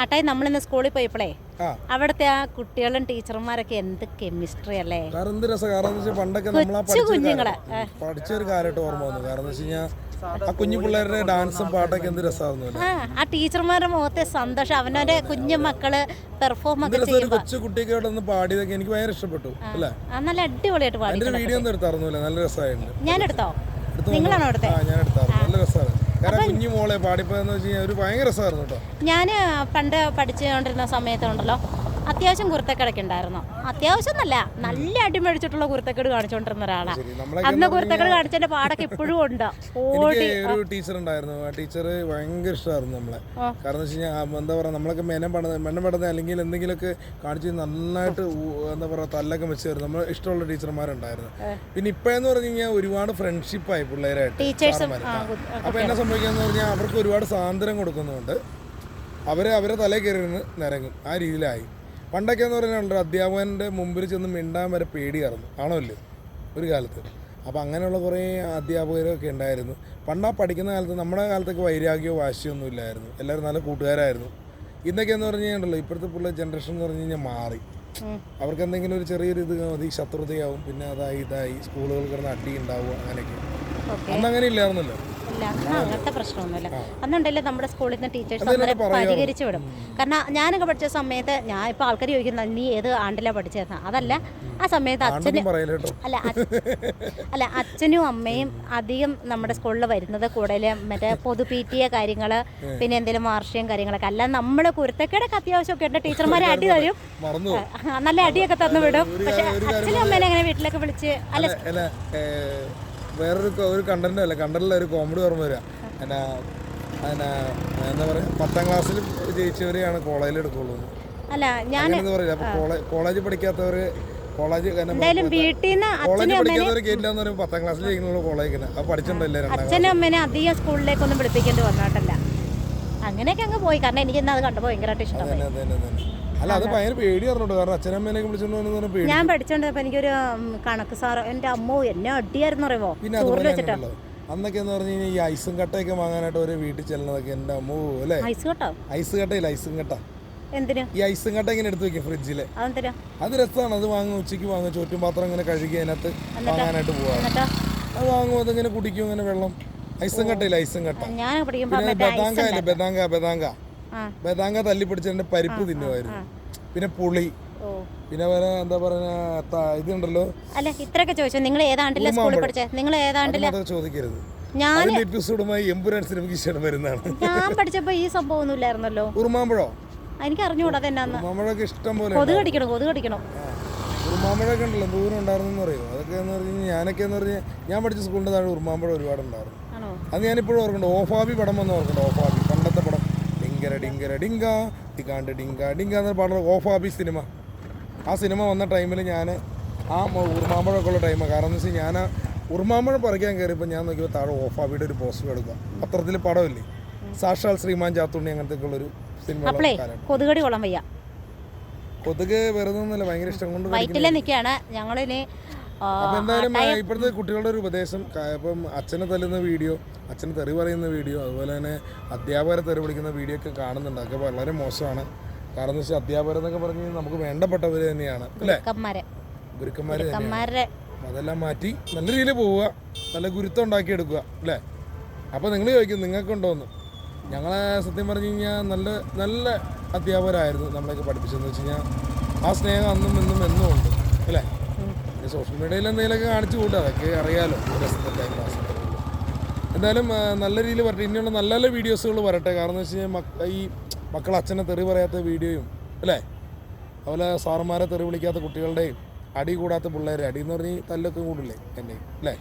ആട്ടായി നമ്മളിന്ന് സ്കൂളിൽ പോയപ്പോഴേ അവിടുത്തെ ആ കുട്ടികളും ടീച്ചർമാരൊക്കെ എന്ത് കെമിസ്ട്രി അല്ലേ? കാരണം എന്ത് രസം? കാരണം എന്ന് വെച്ചാൽ പണ്ടൊക്കെ കൊച്ചു കുഞ്ഞുങ്ങളെ, പഠിച്ച ഒരു ഓർമ്മ വന്നു. കാരണം എന്ന് വെച്ച് കഴിഞ്ഞാൽ ആ കുഞ്ഞു പിള്ളേരുടെ ഡാൻസും പാട്ടൊക്കെ എന്ത് രസമായിരുന്നു ആ ആ ടീച്ചർമാരുടെ മുഖത്തെ സന്തോഷം അവനവന്റെ കുഞ്ഞു മക്കൾ പെർഫോം ഒക്കെ രസം ഒരു ചെയ്യുമ്പോ? കൊച്ചു കുട്ടിയൊക്കെ അവിടെ നിന്ന് പാടിയതൊക്കെ എനിക്ക് ഭയങ്കര ഇഷ്ടപ്പെട്ടു അല്ലേ? ആ നല്ല അടിപൊളിയായിട്ട് പാടി അതിന്റെ വീഡിയോ ഒന്നും എടുത്തായിരുന്നില്ല നല്ല ഞാൻ എടുത്തോ എടുത്ത്? നിങ്ങളാണോ എടുത്തേ? ആ ഞാൻ എടുത്തായിരുന്നു നല്ല രസമാണ് കാരണം കുഞ്ഞു മോളെ പാടിപ്പോയെന്ന് വെച്ച് കഴിഞ്ഞാൽ ഒരു ഭയങ്കര രസമായിരുന്നു കേട്ടോ. ഞാൻ പണ്ട് പഠിച്ചുകൊണ്ടിരുന്ന സമയത്തുണ്ടല്ലോ അത്യാവശ്യം കുർത്തക്കടൊക്കെ ഉണ്ടായിരുന്നു. അത്യാവശ്യം എന്നല്ല നല്ല അടിമഴിച്ചിട്ടുള്ള കുർത്തക്കേട് കാണിച്ചുകൊണ്ടിരുന്ന ഒരാളാണ് അന്ന് കുർത്തക്കേട് കാണിച്ചതിന്റെ പാടൊക്കെ ഇപ്പോഴും ഉണ്ട്. ഓടി ഒരു ടീച്ചർ ഉണ്ടായിരുന്നു ആ ടീച്ചർ ഭയങ്കര ഇഷ്ടമായിരുന്നു നമ്മളെ. കാരണം വെച്ച് കഴിഞ്ഞാൽ എന്താ പറയുക നമ്മളൊക്കെ മെനം പടന്ന് മെനം പടന്ന് അല്ലെങ്കിൽ എന്തെങ്കിലുമൊക്കെ കാണിച്ച് നന്നായിട്ട് എന്താ പറയുക തല്ലൊക്കെ വെച്ച് തരും. നമ്മൾ ഇഷ്ടമുള്ള ടീച്ചർമാരുണ്ടായിരുന്നു. പിന്നെ ഇപ്പോഴെന്ന് പറഞ്ഞു കഴിഞ്ഞാൽ ഒരുപാട് ഫ്രണ്ട്ഷിപ്പായി പിള്ളേരായിട്ട് അപ്പോൾ എന്നെ സംഭവിക്കാന്ന് പറഞ്ഞാൽ അവർക്ക് ഒരുപാട് സ്വാതന്ത്ര്യം കൊടുക്കുന്നുണ്ട്. അവരെ അവരെ തലയിൽ കയറി നിന്ന് നിരങ്ങും. ആ രീതിയിലായി. പണ്ടൊക്കെ എന്ന് പറഞ്ഞാൽ അധ്യാപകന്റെ മുമ്പിൽ ചെന്ന് മിണ്ടാൻ വരെ പേടിയായിരുന്നു. ആണോ അല്ലേ ഒരു കാലത്ത്. അപ്പോൾ അങ്ങനെയുള്ള കുറേ അധ്യാപകരൊക്കെ ഉണ്ടായിരുന്നു. പണ്ടാ പഠിക്കുന്ന കാലത്ത് നമ്മുടെ കാലത്തൊക്കെ വൈരാഗ്യമോ വാശിയൊന്നും ഇല്ലായിരുന്നു. എല്ലാവരും നല്ല കൂട്ടുകാരായിരുന്നു. ഇന്നൊക്കെ എന്ന് പറഞ്ഞു കഴിഞ്ഞാൽ ഇപ്പോഴത്തെ പിള്ളേർ ജനറേഷൻ എന്ന് പറഞ്ഞു കഴിഞ്ഞാൽ മാറി. അവർക്ക് എന്തെങ്കിലും ഒരു ചെറിയൊരു ഇത് മതി ശത്രുതയാവും. പിന്നെ അതായി ഇതായി സ്കൂളുകൾ കിടന്ന് അടി ഉണ്ടാവുക അങ്ങനെയൊക്കെ. അന്ന് അങ്ങനെ ഇല്ലായിരുന്നല്ലോ. ഇല്ല. അങ്ങനത്തെ പ്രശ്നമൊന്നുമില്ല. അന്നുണ്ടല്ലേ നമ്മുടെ സ്കൂളിൽ നിന്ന് ടീച്ചേഴ്സ് അങ്ങനെ. പരിഹരിച്ചു വിടും. കാരണം ഞാനൊക്കെ പഠിച്ച സമയത്ത് ഞാൻ ഇപ്പോൾ ആൾക്കാർ ചോദിക്കുന്നത് നീ ഏത് ആണ്ടിലാണ് പഠിച്ചതെന്ന് അതല്ല ആ സമയത്ത് അച്ഛന് അല്ല അല്ല അച്ഛനും അമ്മയും അധികം നമ്മുടെ സ്കൂളിൽ വരുന്നത് കൂടുതൽ മറ്റേ പൊതു പി ടി എ കാര്യങ്ങൾ പിന്നെ എന്തെങ്കിലും വാർഷികം കാര്യങ്ങളൊക്കെ. അല്ല നമ്മൾ കുരുത്തക്കേടൊക്കെ അത്യാവശ്യമൊക്കെ ഉണ്ട്. ടീച്ചർമാരെ അടി തരും. നല്ല അടിയൊക്കെ തന്നു വിടും. പക്ഷെ അച്ഛനും അമ്മേനെ അങ്ങനെ വീട്ടിലൊക്കെ വിളിച്ച് അല്ല വേറൊരു ഒരു കണ്ടന്റ് അല്ല കണ്ടന്റിൽ ഒരു കോമഡി ഓർമ്മ വരിക എന്നാ എന്നാ എന്താ പറയുക പത്താം ക്ലാസ്സിൽ ജയിച്ചവരെയാണ് കോളേജിൽ എടുക്കുള്ളൂ. അല്ല ഞാൻ പറയില്ല. കോളേജിൽ കോളേജ് പഠിക്കാത്തവര് കോളേജ് എന്തായാലും വീട്ടിൽ നിന്ന് കോളേജ് അച്ഛനും അമ്മേനെ പഠിക്കാത്തവർ പത്താം ക്ലാസ്സിൽ ജയിക്കുന്നുള്ള കോളേജ് അത് പഠിച്ചിട്ടുണ്ടല്ലേ രണ്ടാം അച്ഛനും അമ്മേനെ അധികം സ്കൂളിലേക്കൊന്നും പഠിപ്പിക്കേണ്ടി വന്നിട്ടില്ല. അങ്ങനെയൊക്കെ അങ്ങ് പോയി. കാരണം എനിക്ക് ഇന്ന് അത് കണ്ടപ്പോൾ ഭയങ്കരമായിട്ട് ഇഷ്ടമായി അല്ല അത് ഭയങ്കര പേടി പറഞ്ഞോട്ടോ. കാരണം അച്ഛനമ്മേനൊക്കെ വിളിച്ചോണ്ട് പേടി ഞാൻ പഠിച്ചോണ്ടപ്പോ എനിക്കൊരു കണക്ക് സാറ് എന്റെ അമ്മോ എന്നെ അടിയായിരുന്നു അറിയുമോ? പിന്നെ ചോറിൽ അതുപോലെ വെച്ചിട്ട്. ഉണ്ടല്ലോ അന്നൊക്കെ എന്ന് പറഞ്ഞു കഴിഞ്ഞാൽ ഈ ഐസും കട്ടയൊക്കെ വാങ്ങാനായിട്ട് ഒരു വീട്ടിൽ ചെല്ലണതൊക്കെ എന്റെ അമ്മോ അല്ലേ? ഐസ് കട്ടോ? ഐസ് കട്ടയില്ല ഐസും കട്ട. എന്തിനു? ഈ ഐസും കട്ട ഇങ്ങനെ എടുത്ത് വെക്കും ഫ്രിഡ്ജിൽ. അത് രസമാണ്. അത് വാങ്ങും ഉച്ചയ്ക്ക് വാങ്ങും. ചുറ്റും പാത്രം ഇങ്ങനെ കഴുകി അതിനകത്ത് വാങ്ങാനായിട്ട് പോവാ. അത് വാങ്ങും അതിങ്ങനെ കുടിക്കും ഇങ്ങനെ വെള്ളം. ഐസും കട്ടയില്ല ഐസും കട്ട. ബദാങ്ക ഇല്ലേ ബദാങ്ക ബദാങ്ക ബദാങ്ക തല്ലി പിടിച്ചതിന്റെ പരിപ്പ് തിന്നുമായിരുന്നു. പിന്നെ പുളി. പിന്നെ വേറെ എന്താ പറയുക ഇതുണ്ടല്ലോ. അല്ല ഇത്രയൊക്കെ ചോദിച്ചു? നിങ്ങൾ ഏതാണ്ടില്ല സ്കൂളിൽ പഠിച്ചത് നിങ്ങൾ ഏതാണ്ടില്ല ചോദിക്കരുത്. ഞാൻ എമ്പുരാൻ സിനിമയ്ക്ക് ഇഷ്ടം വരുന്നതാണ്. ഞാൻ പഠിച്ചപ്പോ ഈ സംഭവം ഒന്നും ഇല്ലായിരുന്നല്ലോ. ഉറുമാമ്പഴോ എനിക്ക് അറിഞ്ഞുകൂടാ അതെന്നാന്ന് ഉറുമാമ്പഴമൊക്കെ ഇഷ്ടം പോലെ കൊതു കടിക്കണം കൊതു കടിക്കണം. ഉറുമാമ്പഴമൊക്കെ ഉണ്ടല്ലോ ദൂരം ഉണ്ടായിരുന്നു അറിയോ? അതൊക്കെ എന്ന് പറഞ്ഞു കഴിഞ്ഞാൽ ഞാനൊക്കെ എന്ന് പറഞ്ഞാൽ ഞാൻ പഠിച്ച സ്കൂളിന്റെ താഴെ ഉറുമാമ്പഴം ഒരുപാട് ഉണ്ടായിരുന്നു. അത് ഞാനിപ്പോഴും ഓർക്കുന്നുണ്ട്. ഓഫാബി പടം വന്ന് ഓർക്കുന്നുണ്ട് ഓഫാബി. പടം ഡിങ്കര ഡിങ്കര ഡിങ്ക. ടിക്കാണ്ട് ഡിങ്ക ഡിങ്ക എന്ന് പാടുന്ന ഹാബി സിനിമ. ആ സിനിമ വന്ന ടൈമിൽ ഞാൻ ആ ഉറുമാമ്പഴമൊക്കെ ഉള്ള ടൈമാണ് കാരണം എന്ന് വെച്ചാൽ ഞാൻ ആ ഉറുമാമ്പഴം പറിക്കാൻ കയറിയപ്പോൾ ഞാൻ നോക്കിയപ്പോൾ താഴെ ഓഫ് ഹാബിയുടെ ഒരു പോസ്റ്റർ എടുക്കുക. പത്രത്തിൽ പടമില്ലേ? സാക്ഷാൽ ശ്രീമാൻ ചാത്തുണ്ണി അങ്ങനത്തെ ഉള്ളൊരു സിനിമ കൊതുകടി കൊള്ളാൻ വയ്യ. കൊതുക് വെറുതെ ഭയങ്കര ഇഷ്ടം കൊണ്ട് വയറ്റിലെ നിൽക്കുകയാണ് ഞങ്ങളിനി അപ്പൊ എന്തായാലും ആ, ഇപ്പോഴത്തെ കുട്ടികളുടെ ഒരു ഉപദേശം ഇപ്പം അച്ഛനെ തല്ലുന്ന വീഡിയോ അച്ഛനെ തെറി പറയുന്ന വീഡിയോ അതുപോലെ തന്നെ അധ്യാപകരെ തെറി വിളിക്കുന്ന വീഡിയോ ഒക്കെ കാണുന്നുണ്ട്. അതൊക്കെ വളരെ മോശമാണ്. കാരണം എന്ന് വെച്ചാൽ അധ്യാപകരെന്നൊക്കെ പറഞ്ഞ് കഴിഞ്ഞാൽ നമുക്ക് വേണ്ടപ്പെട്ടവർ തന്നെയാണ് അല്ലേ? കന്മാരെ ഗുരുക്കന്മാർ തന്നെയാണ്. കന്മാരുടെ അതെല്ലാം മാറ്റി നല്ല രീതിയിൽ പോവുക. നല്ല ഗുരുത്വം ഉണ്ടാക്കിയെടുക്കുക അല്ലേ? അപ്പോൾ നിങ്ങൾ ചോദിക്കും നിങ്ങൾക്കുണ്ടോന്ന് ഞങ്ങളെ സത്യം പറഞ്ഞു കഴിഞ്ഞാൽ നല്ല നല്ല അധ്യാപകരായിരുന്നു നമ്മളെയൊക്കെ പഠിപ്പിച്ചതെന്ന് വെച്ച് കഴിഞ്ഞാൽ ആ സ്നേഹം അന്നും എന്നും എന്നും ഉണ്ട് അല്ലേ? പിന്നെ സോഷ്യൽ മീഡിയയിൽ എന്തെങ്കിലുമൊക്കെ കാണിച്ചു കൂട്ടുക. അതൊക്കെ അറിയാമല്ലോ എന്തായാലും നല്ല രീതിയിൽ വരട്ടെ. ഇനിയുള്ള നല്ല നല്ല വീഡിയോസുകൾ വരട്ടെ. കാരണം എന്ന് വെച്ച് കഴിഞ്ഞാൽ ഈ മക്കൾ അച്ഛനെ തെറി പറയാത്ത വീഡിയോയും അല്ലേ? അതുപോലെ സാറുമാരെ തെറി വിളിക്കാത്ത കുട്ടികളുടെയും അടി കൂടാത്ത പിള്ളേരെ അടി എന്ന് പറഞ്ഞാൽ തല്ലൊക്കെ കൂടില്ലേ എന്റെ അല്ലേ?